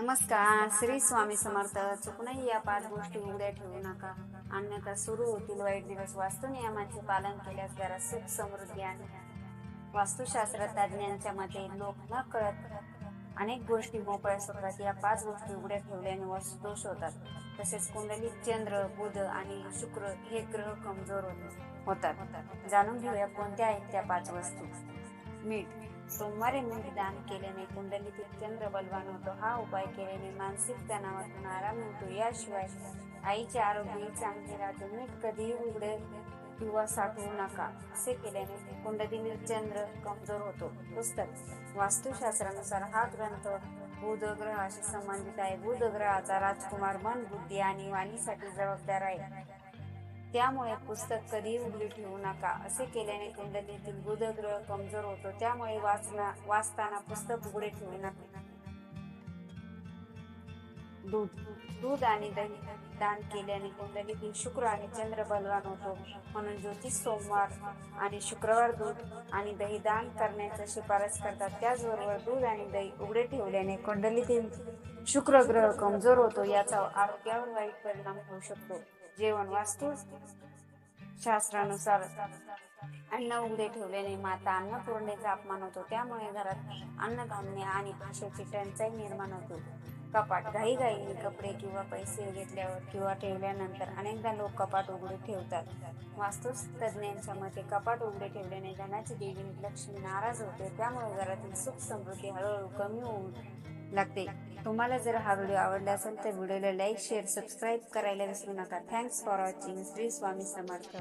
नमस्कार श्री स्वामी समर्थ. चुकूनही या पाच गोष्टी उघड्या ठेवू नका. अन्यथा सुरू होतील वाईट दिवस. वास्तू नियमाचे पालन केल्यास जरा सुख समृद्धी आणि वास्तुशास्त्र तज्ज्ञांच्या मते लोक न कळत अनेक गोष्टी मोकळ्या सुटतात. या पाच गोष्टी उघड्या ठेवल्याने वास्तु दोष होतात. तसेच कुंडलीत चंद्र बुध आणि शुक्र हे ग्रह कमजोर होतात. जाणून घेऊया कोणत्या आहेत त्या पाच वस्तू. मीठ सोमवारी मीठ दान केल्याने कुंडलीतील चंद्र बलवान होतो. हा उपाय केल्याने मानसिक तणावातून आराम मिळतो. याशिवाय आईचे आरोग्यही चांगले राहते. मीठ कधीही उघडे किंवा साठवू नका असे केल्याने कुंडलीतील चंद्र कमजोर होतो. पुस्तक. वास्तुशास्त्रानुसार हा ग्रंथ बुध ग्रहाशी संबंधित आहे. बुध ग्रहाचा राजकुमार मन बुद्धी आणि वाणीसाठी जबाबदार आहे. त्यामुळे पुस्तक कधीही उघडी ठेवू नका असे केल्याने कुंडलीतील बुधग्रह कमजोर होतो. त्यामुळे वाचना वाचताना पुस्तक उघडे ठेवू नका. दूध दूध आणि दही दान केल्याने कुंडलीतील शुक्र आणि चंद्र बलवान होतो. म्हणून ज्योतिष सोमवार आणि शुक्रवार दूध आणि दही दान करण्याचा शिफारस करतात. त्याचबरोबर दूध आणि दही उघडे ठेवल्याने कुंडलीतील शुक्र ग्रह कमजोर होतो याचा आरोग्यावर वाईट परिणाम होऊ शकतो. जेवण वाचतोच शास्त्रानुसार अन्न उघडे ठेवल्याने माता अन्नपूर्णेचा अपमान होतो. त्यामुळे घरात अन्नधान्य आणि आशेची टंचाई निर्माण होतो. कपाट घाई घाईने कपडे किंवा पैसे घेतल्यावर किंवा ठेवल्यानंतर अनेकदा लोक कपाट उघडे ठेवतात. वास्तू तज्ज्ञांच्या मते कपाट उघडे ठेवल्याने धनाची देवी लक्ष्मी नाराज होते. त्यामुळे घरातील सुख समृद्धी हळूहळू कमी होऊन लागते. तुम्हाला जर हा व्हिडिओ आवडला असेल तर व्हिडिओला लाईक शेअर सबस्क्राईब करायला विसरू नका. Thanks for watching Shri Swami Samarth.